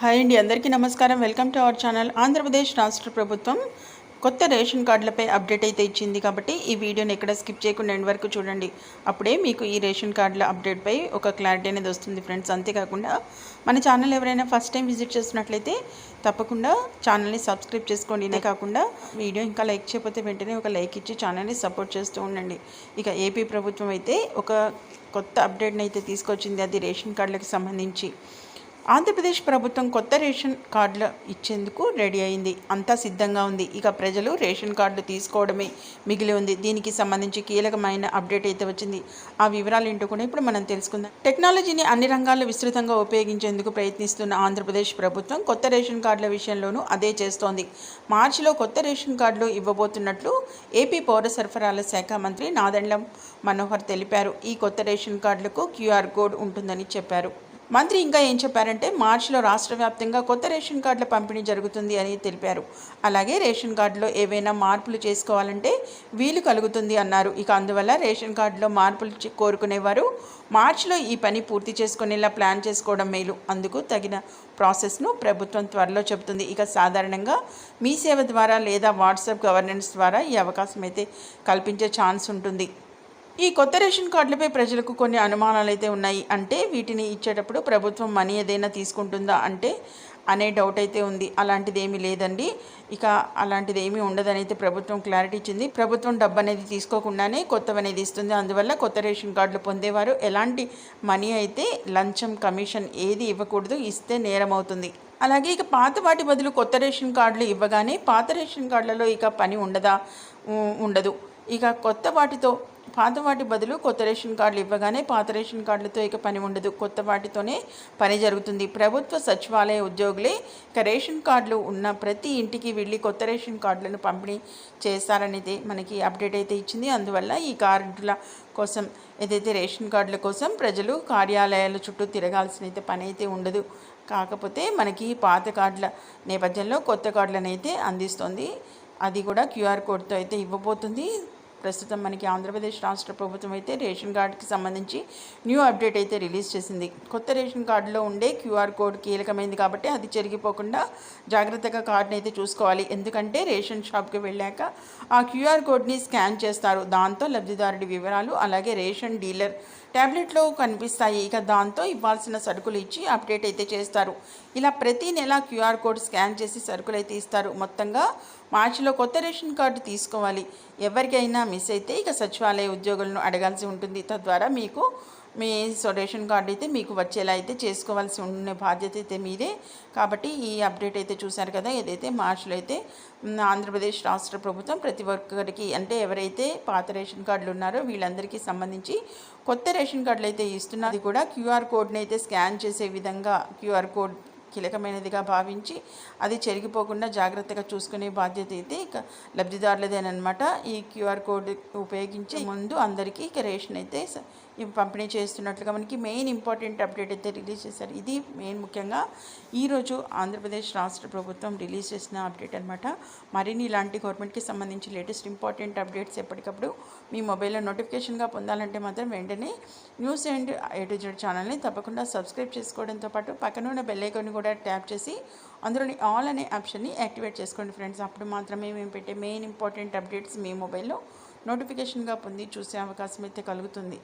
Hi అండి అందరికీ నమస్కారం. Welcome to our channel Andhra Pradesh రాష్ట్ర ప్రభుత్వం. కొత్త రేషన్ కార్డులపై అప్డేట్ అయితే ఇచ్చింది కాబట్టి ఈ వీడియోని ఎక్కడ స్కిప్ చేయకుండా ఎండ్ వరకు చూడండి. అప్పుడే మీకు ఈ రేషన్ కార్డుల అప్డేట్పై ఒక క్లారిటీ అనేది వస్తుంది ఫ్రెండ్స్. అంతేకాకుండా మన ఛానల్ ఎవరైనా ఫస్ట్ టైం విజిట్ చేస్తున్నట్లయితే తప్పకుండా ఛానల్ని సబ్స్క్రైబ్ చేసుకోండి. ఇదే కాకుండా వీడియో ఇంకా లైక్ చేయకపోతే వెంటనే ఒక లైక్ ఇచ్చి ఛానల్ని సపోర్ట్ చేస్తూ ఉండండి. ఇక ఏపీ ప్రభుత్వం అయితే ఒక కొత్త అప్డేట్ని అయితే తీసుకొచ్చింది. అది రేషన్ కార్డులకు సంబంధించి. ఆంధ్రప్రదేశ్ ప్రభుత్వం కొత్త రేషన్ కార్డులు ఇచ్చేందుకు రెడీ అయింది. అంతా సిద్ధంగా ఉంది. ఇక ప్రజలు రేషన్ కార్డులు తీసుకోవడమే మిగిలి ఉంది. దీనికి సంబంధించి కీలకమైన అప్డేట్ అయితే వచ్చింది. ఆ వివరాలు ఏంటో కూడా ఇప్పుడు మనం తెలుసుకుందాం. టెక్నాలజీని అన్ని రంగాల్లో విస్తృతంగా ఉపయోగించేందుకు ప్రయత్నిస్తున్న ఆంధ్రప్రదేశ్ ప్రభుత్వం కొత్త రేషన్ కార్డుల విషయంలోనూ అదే చేస్తోంది. మార్చిలో కొత్త రేషన్ కార్డులు ఇవ్వబోతున్నట్లు ఏపీ పౌర సరఫరాల శాఖ మంత్రి నాదండ్లం మనోహర్ తెలిపారు. ఈ కొత్త రేషన్ కార్డులకు క్యూఆర్ కోడ్ ఉంటుందని చెప్పారు. మంత్రి ఇంకా ఏం చెప్పారంటే మార్చిలో రాష్ట్ర వ్యాప్తంగా కొత్త రేషన్ కార్డుల పంపిణీ జరుగుతుంది అని తెలిపారు. అలాగే రేషన్ కార్డులో ఏవైనా మార్పులు చేసుకోవాలంటే వీలు కలుగుతుంది అన్నారు. ఇక అందువల్ల రేషన్ కార్డులో మార్పులు కోరుకునేవారు మార్చిలో ఈ పని పూర్తి చేసుకునేలా ప్లాన్ చేసుకోవడం మేలు. అందుకు తగిన ప్రాసెస్ను ప్రభుత్వం త్వరలో చెబుతుంది. ఇక సాధారణంగా మీ సేవ ద్వారా లేదా వాట్సాప్ గవర్నెన్స్ ద్వారా ఈ అవకాశం అయితే కల్పించే ఛాన్స్ ఉంటుంది. ఈ కొత్త రేషన్ కార్డులపై ప్రజలకు కొన్ని అనుమానాలు అయితే ఉన్నాయి. అంటే వీటిని ఇచ్చేటప్పుడు ప్రభుత్వం మనీ ఏదైనా తీసుకుంటుందా అంటే అనే డౌట్ అయితే ఉంది. అలాంటిది ఏమీ లేదండి. ఇక అలాంటిది ఏమీ ఉండదని అయితే ప్రభుత్వం క్లారిటీ ఇచ్చింది. ప్రభుత్వం డబ్బు అనేది తీసుకోకుండానే కొత్తవి అనేది ఇస్తుంది. అందువల్ల కొత్త రేషన్ కార్డులు పొందేవారు ఎలాంటి మనీ అయితే లంచం కమిషన్ ఏది ఇవ్వకూడదు ఇస్తే నేరం అవుతుంది అలాగే ఇక పాత వాటి బదులు కొత్త రేషన్ కార్డులు ఇవ్వగానే పాత రేషన్ కార్డులలో ఇక పని ఉండదా? ఉండదు. ఇక కొత్త వాటితో పాత వాటి బదులు కొత్త రేషన్ కార్డులు ఇవ్వగానే పాత రేషన్ కార్డులతో ఇక పని ఉండదు. కొత్త వాటితోనే పని జరుగుతుంది. ప్రభుత్వ సచివాలయ ఉద్యోగులే ఇక రేషన్ కార్డులు ఉన్న ప్రతి ఇంటికి వెళ్ళి కొత్త రేషన్ కార్డులను పంపిణీ చేస్తారనేది మనకి అప్డేట్ అయితే ఇచ్చింది. అందువల్ల ఈ కార్డుల కోసం ఏదైతే రేషన్ కార్డుల కోసం ప్రజలు కార్యాలయాల చుట్టూ తిరగాల్సిన అయితే పని అయితే ఉండదు. కాకపోతే మనకి పాత కార్డుల నేపథ్యంలో కొత్త కార్డులను అయితే అందిస్తుంది. అది కూడా క్యూఆర్ కోడ్తో అయితే ఇవ్వబోతుంది. ప్రస్తుతం మనకి ఆంధ్రప్రదేశ్ రాష్ట్ర ప్రభుత్వం అయితే రేషన్ కార్డుకి సంబంధించి న్యూ అప్డేట్ అయితే రిలీజ్ చేసింది. కొత్త రేషన్ కార్డులో ఉండే క్యూఆర్ కోడ్ కీలకమైంది కాబట్టి అది చెరిగిపోకుండా జాగ్రత్తగా కార్డుని అయితే చూసుకోవాలి. ఎందుకంటే రేషన్ షాప్కి వెళ్ళాక ఆ క్యూఆర్ కోడ్ని స్కాన్ చేస్తారు. దాంతో లబ్ధిదారుడి వివరాలు అలాగే రేషన్ డీలర్ ట్యాబ్లెట్లో కనిపిస్తాయి. ఇక దాంతో ఇవ్వాల్సిన సరుకులు ఇచ్చి అప్డేట్ అయితే చేస్తారు. ఇలా ప్రతి నెల క్యూఆర్ కోడ్ స్కాన్ చేసి సరుకులు అయితే ఇస్తారు. మొత్తంగా మార్చిలో కొత్త రేషన్ కార్డు తీసుకోవాలి. ఎవరికైనా మిస్ అయితే ఇక సచివాలయ ఉద్యోగులను అడగాల్సి ఉంటుంది. తద్వారా మీకు మీ సో రేషన్ కార్డు అయితే మీకు వచ్చేలా అయితే చేసుకోవాల్సి ఉన్న బాధ్యత అయితే మీదే. కాబట్టి ఈ అప్డేట్ అయితే చూశారు కదా ఏదైతే మార్చిలో అయితే ఆంధ్రప్రదేశ్ రాష్ట్ర ప్రభుత్వం ప్రతి ఒక్కరికి అంటే ఎవరైతే పాత రేషన్ కార్డులు ఉన్నారో వీళ్ళందరికీ సంబంధించి కొత్త రేషన్ కార్డులు అయితే ఇస్తున్నారు. అది కూడా క్యూఆర్ కోడ్ని అయితే స్కాన్ చేసే విధంగా క్యూఆర్ కోడ్ కీలకమైనదిగా భావించి అది చెరిగిపోకుండా జాగ్రత్తగా చూసుకునే బాధ్యత అయితే ఇక లబ్ధిదారులదేనమాట ఈ క్యూఆర్ కోడ్ ఉపయోగించి ముందు అందరికీ ఇక రేషన్ అయితే ఇవి పంపిణీ చేస్తున్నట్లుగా మనకి మెయిన్ ఇంపార్టెంట్ అప్డేట్ అయితే రిలీజ్ చేశారు. ఇది మెయిన్ ముఖ్యంగా ఈరోజు ఆంధ్రప్రదేశ్ రాష్ట్ర ప్రభుత్వం రిలీజ్ చేసిన అప్డేట్ అనమాట మరిన్ని ఇలాంటి గవర్నమెంట్కి సంబంధించి లేటెస్ట్ ఇంపార్టెంట్ అప్డేట్స్ ఎప్పటికప్పుడు మీ మొబైల్లో నోటిఫికేషన్గా పొందాలంటే మాత్రం వెంటనే న్యూస్ అండ్ ఏ ఛానల్ని తప్పకుండా సబ్స్క్రైబ్ చేసుకోవడంతో పాటు పక్కన ఉన్న బెల్ ఐకాన్ని కూడా ట్యాప్ చేసి అందులోని ఆల్ అనే ఆప్షన్ని యాక్టివేట్ చేసుకోండి ఫ్రెండ్స్ అప్పుడు మాత్రమే మేము పెట్టే మెయిన్ ఇంపార్టెంట్ అప్డేట్స్ మీ మొబైల్లో నోటిఫికేషన్గా పొంది చూసే అవకాశం అయితే కలుగుతుంది.